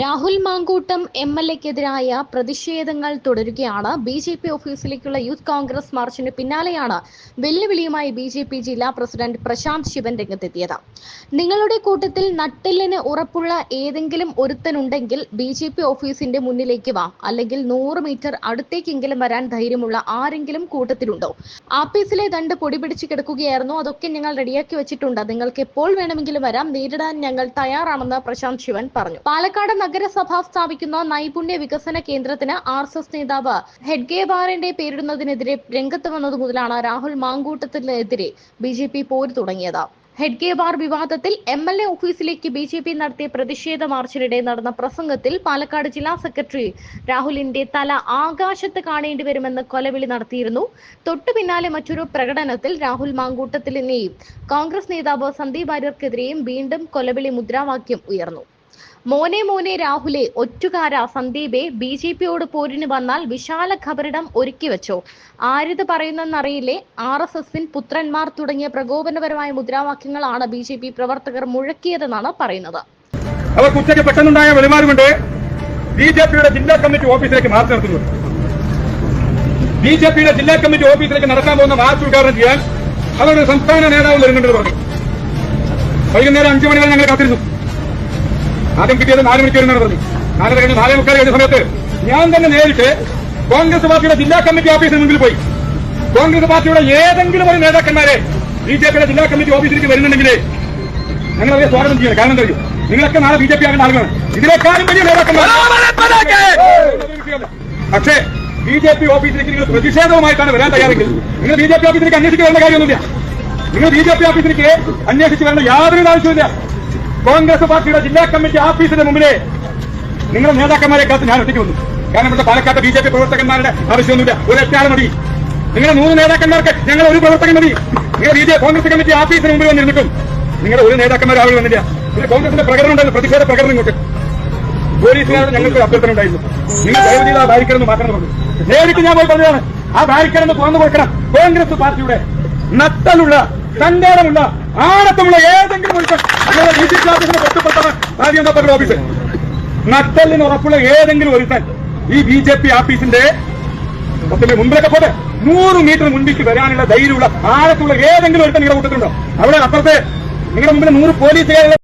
Rahul Mankoottam M L എക്കെതിരായ പ്രതിഷേധങ്ങൾ തുടരുകയാണ്. ബി ജെ പി ഓഫീസിലേക്കുള്ള യൂത്ത് കോൺഗ്രസ് മാർച്ചിന് പിന്നാലെയാണ് വെല്ലുവിളിയുമായി ബി ജെ പി ജില്ലാ പ്രസിഡന്റ് പ്രശാന്ത് ശിവൻ രംഗത്തെത്തിയത്. നിങ്ങളുടെ കൂട്ടത്തിൽ നട്ടെല്ലിന് ഉറപ്പുള്ള ഏതെങ്കിലും ഒരുത്തനുണ്ടെങ്കിൽ ബി ജെ പി ഓഫീസിന്റെ മുന്നിലേക്ക് വാ. അല്ലെങ്കിൽ നൂറ് മീറ്റർ അടുത്തേക്കെങ്കിലും വരാൻ ധൈര്യമുള്ള ആരെങ്കിലും കൂട്ടത്തിലുണ്ടോ? ആപ്പീസിലെ ദണ്ട് പൊടി പിടിച്ച് കിടക്കുകയായിരുന്നു. അതൊക്കെ ഞങ്ങൾ റെഡിയാക്കി വെച്ചിട്ടുണ്ട്. നിങ്ങൾക്ക് എപ്പോൾ വേണമെങ്കിലും വരാം. നേരിടാൻ ഞങ്ങൾ തയ്യാറാണെന്ന് പ്രശാന്ത് ശിവൻ പറഞ്ഞു. പാലക്കാട് നഗരസഭ സ്ഥാപിക്കുന്ന നൈപുണ്യ വികസന കേന്ദ്രത്തിന് ആർ എസ് എസ് നേതാവ് ഹെഡ്ഗേവാറിന്റെ പേരിടുന്നതിനെതിരെ രംഗത്ത് വന്നത് മുതലാണ് രാഹുൽ മാങ്കൂട്ടത്തിനെതിരെ ബി ജെ പി പോര് തുടങ്ങിയത്. ഹെഡ്ഗേവാർ വിവാദത്തിൽ എം എൽ എ ഓഫീസിലേക്ക് ബി ജെ പി നടത്തിയ പ്രതിഷേധ മാർച്ചിനിടെ നടന്ന പ്രസംഗത്തിൽ പാലക്കാട് ജില്ലാ സെക്രട്ടറി രാഹുലിന്റെ തല ആകാശത്ത് കാണേണ്ടി വരുമെന്ന് കൊലവിളി നടത്തിയിരുന്നു. തൊട്ടു പിന്നാലെ മറ്റൊരു പ്രകടനത്തിൽ രാഹുൽ മാങ്കൂട്ടത്തിലിനെയും കോൺഗ്രസ് നേതാവ് സന്ദീപ് വാര്യർക്കെതിരെയും വീണ്ടും കൊലവിളി മുദ്രാവാക്യം ഉയർന്നു. മോനെ മോനെ രാഹുലെ ഒറ്റുകാര. സന്ദീപെ ബി ജെ പിയോട് പോരിന് വന്നാൽ വിശാല ഖബറിടം ഒരുക്കി വെച്ചോ. ആരിത് പറയുന്നെന്നറിയില്ലേ? ആർ എസ് എസിൻ പുത്രന്മാർ തുടങ്ങിയ പ്രകോപനപരമായ മുദ്രാവാക്യങ്ങളാണ് ബി ജെ പി പ്രവർത്തകർ മുഴക്കിയതെന്നാണ് പറയുന്നത്. അവർക്ക് ഉച്ചയ്ക്ക് പെട്ടെന്നുണ്ടായ വെളിമാറ് കൊണ്ട് ബി ജെ പിയുടെ ജില്ലാ കമ്മിറ്റി ഓഫീസിലേക്ക് മാർച്ച് നടത്തുന്നു. ബി ജെ പിയുടെ ജില്ലാ കമ്മിറ്റി ഓഫീസിലേക്ക് നടക്കാൻ പോകുന്ന മാർച്ച് ഉദ്ഘാടനം ചെയ്യാൻ അവരുടെ സംസ്ഥാന നേതാവ് വരുന്നുണ്ടെന്ന് പറഞ്ഞു. വൈകുന്നേരം അഞ്ചു മണി വരെ ഞങ്ങൾ കാത്തിരുന്നു. ആദ്യം കിട്ടിയത് നാല് മണിക്ക് വരുന്നതാണ് പറഞ്ഞു നാലര കഴിഞ്ഞ് നാലേ മുക്കാൽ കഴിഞ്ഞ സമയത്ത് ഞാൻ തന്നെ നേരിട്ട് കോൺഗ്രസ് പാർട്ടിയുടെ ജില്ലാ കമ്മിറ്റി ഓഫീസിന് മുമ്പിൽ പോയി. കോൺഗ്രസ് പാർട്ടിയുടെ ഏതെങ്കിലും ഒരു നേതാക്കന്മാരെ ബി ജെ പിയുടെ ജില്ലാ കമ്മിറ്റി ഓഫീസിലേക്ക് വരുന്നുണ്ടെങ്കിൽ ഞങ്ങൾ അവരെ സ്വാഗതം ചെയ്യണം കാരണം കഴിയും നിങ്ങളൊക്കെ നാളെ ബി ജെ പി ആകേണ്ട ആളുകളാണ്. ഇതിനേക്കാളും വലിയ നേതാക്കന്മാർ പക്ഷേ ബി ജെ പി ഓഫീസിലേക്ക് നിങ്ങൾ പ്രതിഷേധവുമായിട്ടാണ് വരാൻ തയ്യാറെങ്കിൽ നിങ്ങൾ ബി ജെ പി ഓഫീസിലേക്ക് അന്വേഷിച്ച് വരേണ്ട കാര്യമൊന്നുമില്ല. നിങ്ങൾ ബി ജെ പി ഓഫീസിലേക്ക് അന്വേഷിച്ച് വരേണ്ട യാതൊരു ആവശ്യമില്ല കോൺഗ്രസ് പാർട്ടിയുടെ ജില്ലാ കമ്മിറ്റി ഓഫീസിന് മുമ്പിലെ നിങ്ങളുടെ നേതാക്കന്മാരെ കാത്ത് ഞാൻ ഒറ്റയ്ക്ക് വന്നു. കാരണം ഇവിടെ പാലക്കാട്ട് ബി ജെ പി പ്രവർത്തകന്മാരുടെ ആവശ്യമൊന്നുമില്ല. ഒരു ഒറ്റയാൾ മതി. നിങ്ങളുടെ നൂറ് നേതാക്കന്മാർക്ക് ഞങ്ങൾ ഒരു പ്രവർത്തകൻ മതി. നിങ്ങൾ ബി ജെ കോൺഗ്രസ് കമ്മിറ്റി ഓഫീസിന് മുമ്പിൽ വന്നിരുന്നിട്ടും നിങ്ങളുടെ ഒരു നേതാക്കന്മാർ ആളുകൾ വന്നില്ല. പിന്നെ കോൺഗ്രസിന്റെ പ്രകടനം ഉണ്ടായിരുന്നു. പ്രതിഷേധ പ്രകടനം ഇങ്ങോട്ട്. പോലീസുകാരോട് ഞങ്ങൾക്ക് അഭ്യർത്ഥന ഉണ്ടായിരുന്നു. നിങ്ങൾ ദയവ് ചെയ്ത് ആ ബാരിക്കേഡ് ഒന്ന് മാറ്റണം പറഞ്ഞു. നേരിട്ട് ഞാൻ പോയി പറഞ്ഞതാണ്. ആ ബാരിക്കേഡ് ഒന്ന് തുറന്നു കൊടുക്കണം. കോൺഗ്രസ് പാർട്ടിയുടെ നട്ടലുള്ള സഞ്ചാരമുള്ള ആണത്തമുള്ള ഏതെങ്കിലും ഒരു പി ഓഫീസിനെ തൊട്ടുപെട്ടാണ് ആദ്യം പറഞ്ഞ ഓഫീസ് നട്ടലിന് ഉറപ്പുള്ള ഏതെങ്കിലും ഒരുത്തൻ ഈ ബി ജെ പി ഓഫീസിന്റെ പത്തിന്റെ മുമ്പിലൊക്കെ പോട്ടെ. നൂറ് മീറ്റർ മുൻപിക്ക് വരാനുള്ള ധൈര്യമുള്ള ആഴത്തുള്ള ഏതെങ്കിലും ഒരുത്തൻ നിങ്ങളുടെ കൂട്ടത്തിലുണ്ടോ? അവിടെ അപ്പുറത്തെ നിങ്ങളുടെ മുമ്പിൽ നൂറ് പോലീസുകാരുടെ